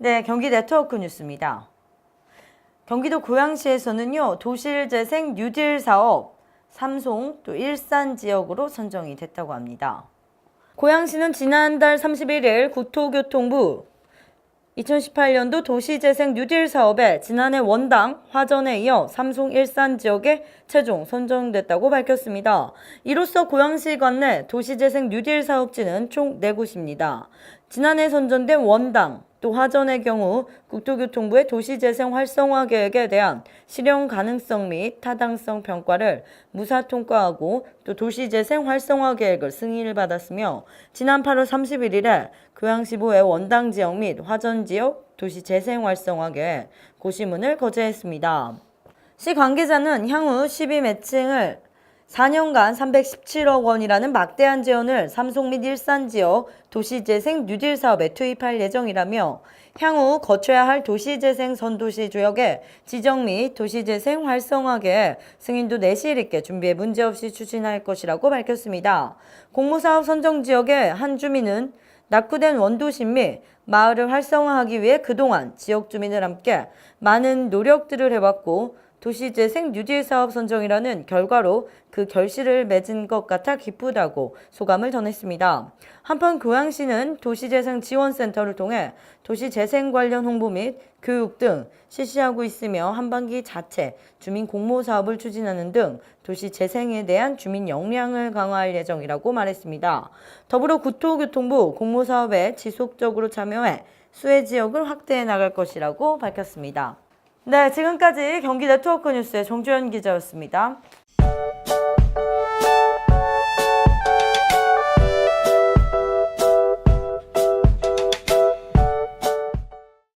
네, 경기 네트워크 뉴스입니다. 경기도 고양시에서는요, 도실재생 뉴딜 사업, 삼송 또 일산 지역으로 선정이 됐다고 합니다. 고양시는 지난달 31일 국토교통부 2018년도 도시재생 뉴딜 사업에 지난해 원당 화전에 이어 삼송 일산 지역에 최종 선정됐다고 밝혔습니다. 이로써 고양시 관내 도시재생 뉴딜 사업지는 총 4곳입니다. 지난해 선정된 원당 또 화전의 경우 국토교통부의 도시재생 활성화 계획에 대한 실현 가능성 및 타당성 평가를 무사 통과하고 또 도시재생 활성화 계획을 승인을 받았으며 지난 8월 31일에 고양시보의 원당 지역 및 화전 지역 도시재생 활성화 계획 고시문을 거제했습니다. 시 관계자는 향후 12 매칭을 4년간 317억 원이라는 막대한 재원을 삼성 및 일산 지역 도시재생 뉴딜 사업에 투입할 예정이라며 향후 거쳐야 할 도시재생 선도시 구역의 지정 및 도시재생 활성화 계획 승인도 내실 있게 준비해 문제없이 추진할 것이라고 밝혔습니다. 공모사업 선정 지역의 한 주민은 낙후된 원도심 및 마을을 활성화하기 위해 그동안 지역 주민을 함께 많은 노력들을 해왔고 도시재생 뉴딜 사업 선정이라는 결과로 그 결실을 맺은 것 같아 기쁘다고 소감을 전했습니다. 한편 고양시는 도시재생 지원센터를 통해 도시재생 관련 홍보 및 교육 등 실시하고 있으며 한반기 자체 주민 공모 사업을 추진하는 등 도시 재생에 대한 주민 역량을 강화할 예정이라고 말했습니다. 더불어 국토교통부 공모 사업에 지속적으로 참여해 수혜 지역을 확대해 나갈 것이라고 밝혔습니다. 네, 지금까지 경기 네트워크 뉴스의 정주현 기자였습니다.